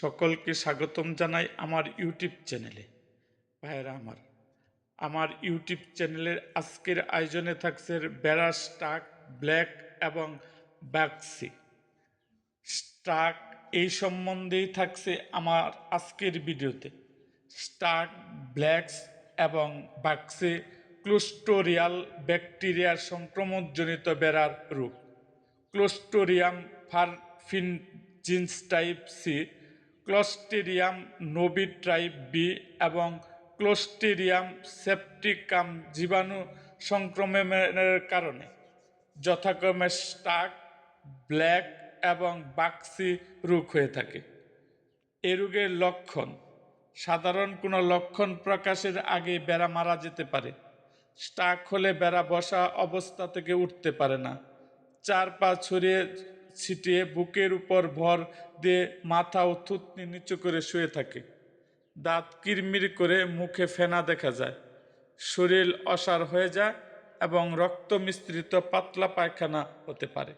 সকলকে স্বাগতম জানাই আমার ইউটিউব চ্যানেলে। ভাইয়েরা আমার আমার ইউটিউব চ্যানেলের আজকের আয়োজনে থাকছে বেড়া স্টাক, ব্ল্যাক এবং ব্যাক্সি। স্টাক এই সম্বন্ধেই থাকছে আমার আজকের ভিডিওতে। স্টাক, ব্ল্যাকস এবং বাক্সে ক্লোস্টোরিয়াল ব্যাকটেরিয়ার সংক্রমণজনিত বেড়ার রোগ Clostridium perfringens type C Clostridium novyi B এবং ক্লোস্টেরিয়াম সেপটিকাম জীবাণু সংক্রমণের কারণে। যথাক্রমে স্টাক, ব্ল্যাক এবং বাক্সি রোগ হয়ে থাকে। এ রোগের লক্ষণ, সাধারণ কোনো লক্ষণ প্রকাশের আগে বেড়া মারা যেতে পারে। স্টাক হলে বেড়া বসা অবস্থা থেকে উঠতে পারে না। চার পা ছড়িয়ে ছিটিয়ে বুকের উপর ভর দিয়ে মাথা ও থুতনি নিচু করে শুয়ে থাকে। দাঁত কিরমির করে মুখে ফেনা দেখা যায়। শরীর অসার হয়ে যায় এবং রক্ত মিশ্রিত পাতলা পায়খানা হতে পারে।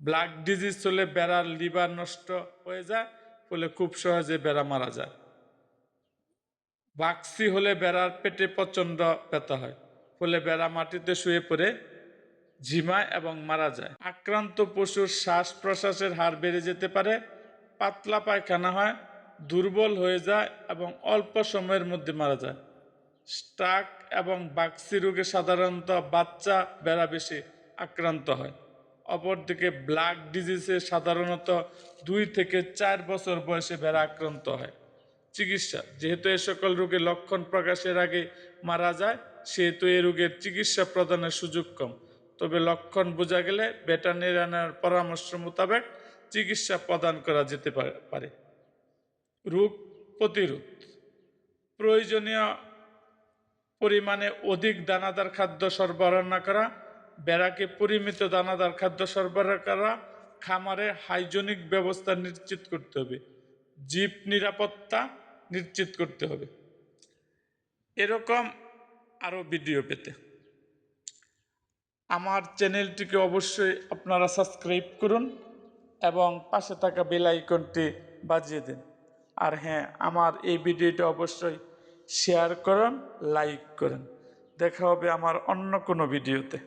ব্লাড ডিজিজ হলে বেড়ার লিভার নষ্ট হয়ে যায় ফলে খুব সহজে বেড়া মারা যায়। বাক্সি হলে বেড়ার পেটে প্রচণ্ড ব্যথা হয়, ফলে বেড়া মাটিতে শুয়ে পড়ে ঝিমায় এবং মারা যায়। আক্রান্ত পশুর শ্বাস প্রশ্বাসের হার বেড়ে যেতে পারে, পাতলা পায়খানা হয়, দুর্বল হয়ে যায় এবং অল্প সময়ের মধ্যে মারা যায়। স্টাক এবং বাক্সি রোগে সাধারণত বাচ্চা বেড়া বেশি আক্রান্ত হয়। অপরদিকে ব্লাড ডিজিজে সাধারণত দুই থেকে চার বছর বয়সে বেড়া আক্রান্ত হয়। চিকিৎসা, যেহেতু এ সকল রোগে লক্ষণ প্রকাশের আগে মারা যায়, সেহেতু এ রোগের চিকিৎসা প্রদানের সুযোগ কম। তবে লক্ষণ বোঝা গেলে ভেটারিনার পরামর্শ মোতাবেক চিকিৎসা প্রদান করা যেতে পারে- রোগ প্রতিরোধ। প্রয়োজনীয় পরিমাণে অধিক দানাদার খাদ্য সরবরাহ না করা, বেড়াকে পরিমিত দানাদার খাদ্য সরবরাহ করা, খামারে হাইজেনিক ব্যবস্থা নিশ্চিত করতে হবে। জীব নিরাপত্তা নিশ্চিত করতে হবে। এরকম আরও ভিডিও পেতে। আমার চ্যানেলটিকে অবশ্যই আপনারা সাবস্ক্রাইব করুন এবং পাশে থাকা বেল আইকনটি বাজিয়ে দিন। আর হ্যাঁ আমার এই ভিডিওটি অবশ্যই শেয়ার করুন, লাইক করুন। দেখা হবে আমার অন্য কোনো ভিডিওতে।